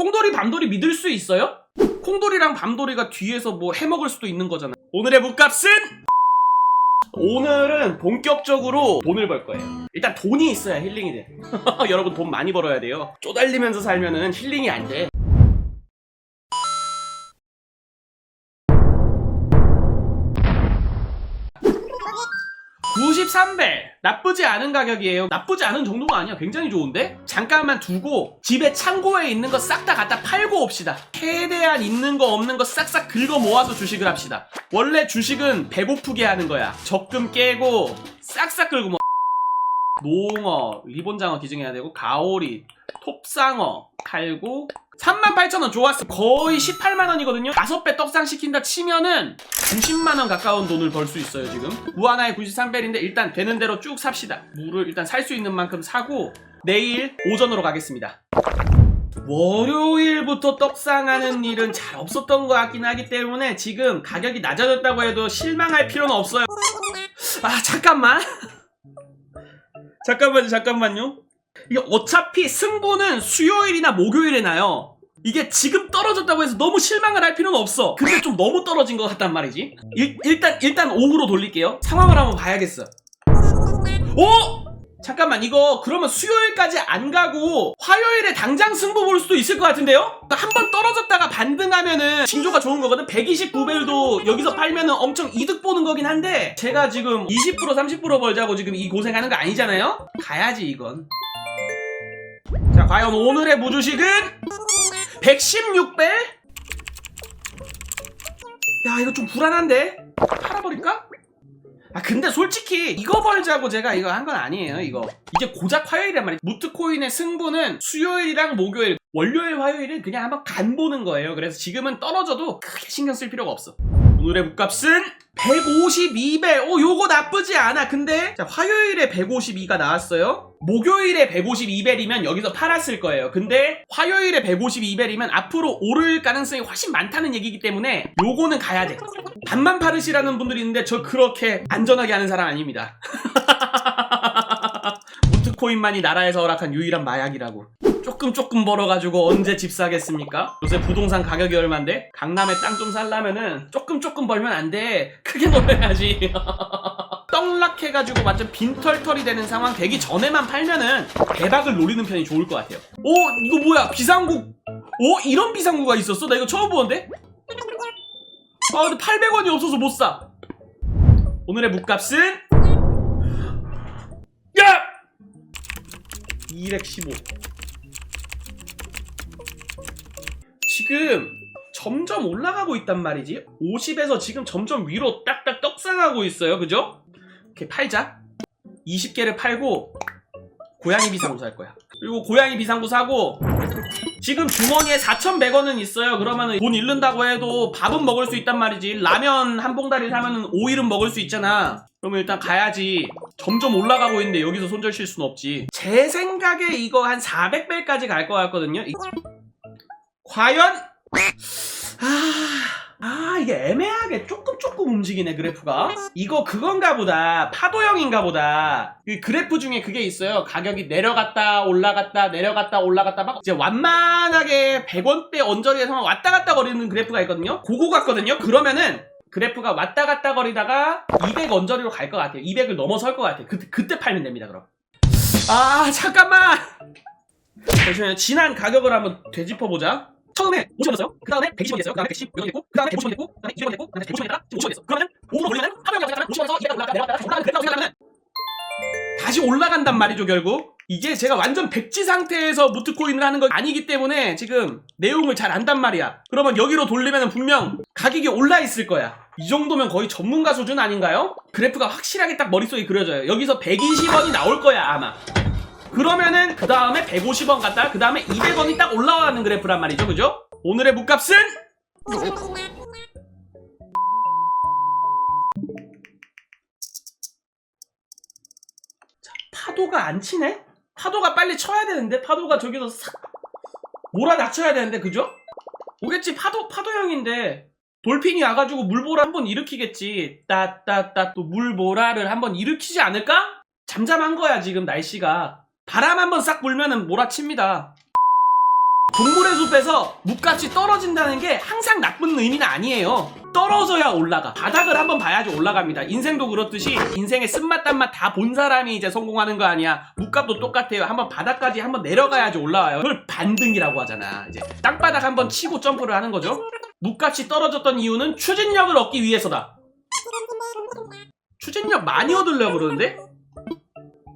콩돌이 밤돌이 믿을 수 있어요? 콩돌이랑 밤돌이가 뒤에서 뭐 해먹을 수도 있는 거잖아. 오늘의 묵값은 오늘은 본격적으로 돈을 벌 거예요. 일단 돈이 있어야 힐링이 돼. 여러분 돈 많이 벌어야 돼요. 쪼달리면서 살면은 힐링이 안 돼. (93배) 나쁘지 않은 가격이에요. 나쁘지 않은 정도가 아니야. 굉장히 좋은데? 잠깐만 두고 집에 창고에 있는 거 싹 다 갖다 팔고 옵시다. 최대한 있는 거 없는 거 싹싹 긁어 모아서 주식을 합시다. 원래 주식은 배고프게 하는 거야. 적금 깨고 싹싹 긁어 모아 농어 리본장어 기증해야 되고 가오리 톱상어 팔고 38,000원 좋았어. 거의 18만원이거든요. 5배 떡상 시킨다 치면은 90만원 가까운 돈을 벌 수 있어요 지금. 구하나에 93벨인데 일단 되는 대로 쭉 삽시다. 물을 일단 살 수 있는 만큼 사고 내일 오전으로 가겠습니다. 월요일부터 떡상하는 일은 잘 없었던 것 같긴 하기 때문에 지금 가격이 낮아졌다고 해도 실망할 필요는 없어요. 아 잠깐만 잠깐만요 잠깐만요 이게 어차피 승부는 수요일이나 목요일에 나요. 이게 지금 떨어졌다고 해서 너무 실망을 할 필요는 없어. 근데 좀 너무 떨어진 것 같단 말이지. 일, 일단 일단 오후로 돌릴게요. 상황을 한번 봐야겠어. 오! 잠깐만 이거 그러면 수요일까지 안 가고 화요일에 당장 승부 볼 수도 있을 것 같은데요? 한 번 떨어졌다가 반등하면은 징조가 좋은 거거든 129벨도 여기서 팔면은 엄청 이득 보는 거긴 한데 제가 지금 20% 30% 벌자고 지금 이 고생하는 거 아니잖아요? 가야지 이건 자 과연 오늘의 무주식은 116배? 야 이거 좀 불안한데? 팔아버릴까? 아 근데 솔직히 이거 벌자고 제가 이거 한 건 아니에요 이거. 이게 고작 화요일이란 말이에요. 무트코인의 승부는 수요일이랑 목요일 월요일 화요일은 그냥 한번 간 보는 거예요. 그래서 지금은 떨어져도 크게 신경 쓸 필요가 없어. 오늘의 묵값은 152배. 오 요거 나쁘지 않아. 근데 자, 화요일에 152가 나왔어요 목요일에 152벨이면 여기서 팔았을 거예요 근데 화요일에 152벨이면 앞으로 오를 가능성이 훨씬 많다는 얘기이기 때문에 요거는 가야 돼 반만 파르시라는 분들이 있는데 저 그렇게 안전하게 하는 사람 아닙니다 무트코인만이 나라에서 허락한 유일한 마약이라고 조금 조금 벌어가지고 언제 집 사겠습니까? 요새 부동산 가격이 얼만데? 강남에 땅 좀 살려면은 조금 조금 벌면 안 돼. 크게 놀아야지. 떡락해가지고 완전 빈털털이 되는 상황 되기 전에만 팔면은 대박을 노리는 편이 좋을 것 같아요. 오 이거 뭐야 비상구? 오 이런 비상구가 있었어? 나 이거 처음 보는데? 아 근데 800원이 없어서 못 사. 오늘의 묵값은 야 215. 지금 점점 올라가고 있단 말이지 50에서 지금 점점 위로 딱딱 떡상하고 있어요 그죠? 이렇게 팔자. 20개를 팔고 고양이 비상구 살 거야. 그리고 고양이 비상구 사고 지금 주머니에 4,100원은 있어요. 그러면은 돈 잃는다고 해도 밥은 먹을 수 있단 말이지. 라면 한 봉다리 사면은 5일은 먹을 수 있잖아. 그러면 일단 가야지. 점점 올라가고 있는데 여기서 손절 칠 수는 없지. 제 생각에 이거 한 400배까지 갈 것 같거든요. 이- 과연? 아, 아 이게 애매하게 조금 조금 움직이네 그래프가. 이거 그건가 보다. 파도형인가 보다. 그 그래프 중에 그게 있어요. 가격이 내려갔다 올라갔다 내려갔다 올라갔다 막 이제 완만하게 100원대 언저리에서 왔다 갔다 거리는 그래프가 있거든요. 그거 같거든요. 그러면은 그래프가 왔다 갔다 거리다가 200 언저리로 갈 것 같아요. 200을 넘어설 것 같아요. 그, 그때 팔면 됩니다 그럼. 아 잠깐만! 잠시만요. 지난 가격을 한번 되짚어보자 처음에 50원 됐어요. 그 다음에 120원 됐어요. 그 다음에 115원 됐고, 그 다음에 150원 됐고, 그 다음에 200원 됐고, 그 다음에 150원 됐다. 지금 50원 됐어. 그러면은 5로 돌리면 하루에 생각하면 50원에서 200원 올라갔다 내려갔다 다시 올라가는 그랬다고 생각하면 다시 올라간단 말이죠 결국. 이게 제가 완전 백지 상태에서 무트코인을 하는 건 아니기 때문에 지금 내용을 잘 안단 말이야. 그러면 여기로 돌리면 분명 가격이 올라 있을 거야. 이 정도면 거의 전문가 수준 아닌가요? 그래프가 확실하게 딱 머릿속에 그려져요. 여기서 120원이 나올 거야 아마. 그러면은 그 다음에 150원 갔다가 그 다음에 200원이 딱 올라가는 그래프란 말이죠 그죠? 오늘의 묵값은 자, 파도가 안 치네? 파도가 빨리 쳐야 되는데 파도가 저기서 싹 몰아닥쳐야 되는데 그죠? 오겠지 파도 파도형인데 돌핀이 와가지고 물보라 한번 일으키겠지 따따따 또 물보라를 한번 일으키지 않을까? 잠잠한 거야 지금 날씨가 바람 한번 싹 불면은 몰아칩니다 동물의 숲에서 묵값이 떨어진다는 게 항상 나쁜 의미는 아니에요. 떨어져야 올라가. 바닥을 한번 봐야지 올라갑니다. 인생도 그렇듯이 인생의 쓴맛 단맛 다 본 사람이 이제 성공하는 거 아니야. 묵값도 똑같아요. 한번 바닥까지 한번 내려가야지 올라와요. 그걸 반등이라고 하잖아. 이제 땅바닥 한번 치고 점프를 하는 거죠. 묵값이 떨어졌던 이유는 추진력을 얻기 위해서다. 추진력 많이 얻으려고 그러는데?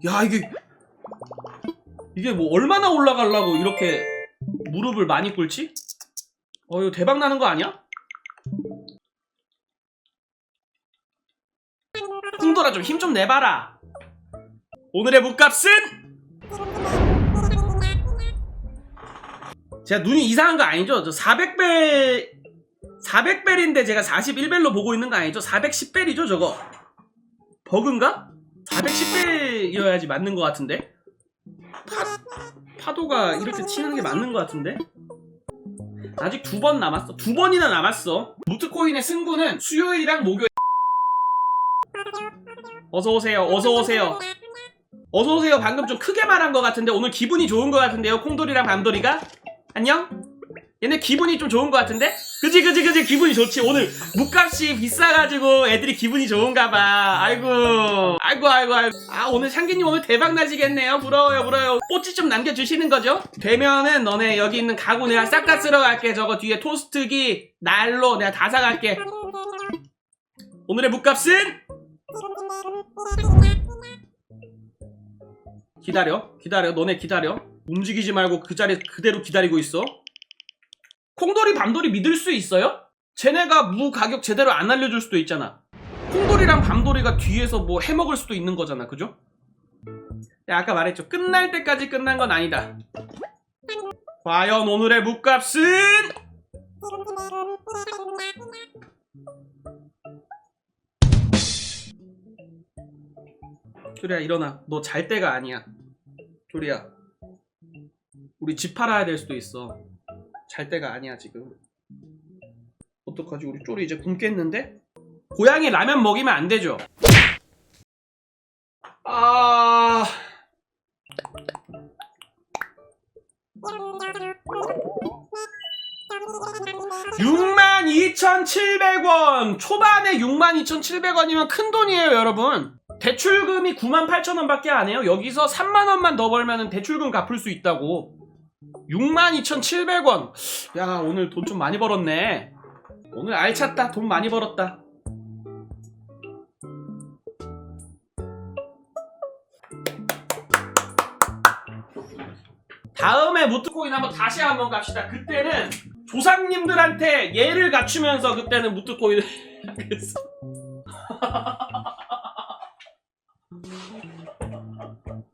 야 이게 이게 뭐 얼마나 올라가려고 이렇게 무릎을 많이 꿇지? 어 이거 대박 나는 거 아니야? 콩돌아 좀 힘 좀 내봐라 오늘의 묵값은 제가 눈이 이상한 거 아니죠? 저 400벨 400벨인데 제가 41벨로 보고 있는 거 아니죠? 410벨이죠 저거 버그인가? 410벨이어야지 맞는 것 같은데 파, 파도가 이렇게 치는 게 맞는 것 같은데? 아직 두 번 남았어. 두 번이나 남았어. 무트코인의 승부는 수요일이랑 목요일. 어서 오세요. 어서 오세요. 어서 오세요. 방금 좀 크게 말한 것 같은데 오늘 기분이 좋은 것 같은데요. 콩돌이랑 밤돌이가? 안녕? 얘네 기분이 좀 좋은 것 같은데? 그지 그지 그지? 기분이 좋지. 오늘 묵값이 비싸가지고 애들이 기분이 좋은가 봐. 아이고. 아이고 아이고 아이고. 아 오늘 상기님 오늘 대박 나시겠네요. 부러워요 부러워요. 꽃지 좀 남겨주시는 거죠? 되면은 너네 여기 있는 가구 내가 싹 다 쓸어 갈게. 저거 뒤에 토스트기 난로 내가 다 사갈게. 오늘의 묵값은? 기다려 기다려. 너네 기다려. 움직이지 말고 그 자리에 그대로 기다리고 있어 콩돌이 밤돌이 믿을 수 있어요? 쟤네가 무 가격 제대로 안 알려줄 수도 있잖아. 콩돌이랑 밤돌이가 뒤에서 뭐 해먹을 수도 있는 거잖아 그죠? 야, 아까 말했죠. 끝날 때까지 끝난 건 아니다. 과연 오늘의 묵값은? 조리야 일어나. 너 잘 때가 아니야. 조리야 우리 집 팔아야 될 수도 있어 잘 때가 아니야 지금. 어떡하지? 우리 쪼리 이제 굶겠는데? 고양이 라면 먹이면 안 되죠? 아... 62,700원. 초반에 62,700원이면 큰 돈이에요 여러분. 대출금이 98,000원밖에 안 해요. 여기서 3만원만 더 벌면 대출금 갚을 수 있다고 62,700원. 야 오늘 돈 좀 많이 벌었네. 오늘 알찼다. 돈 많이 벌었다. 다음에 무트코인 한번 다시 한번 갑시다. 그때는 조상님들한테 예를 갖추면서 그때는 무트코인을 하겠어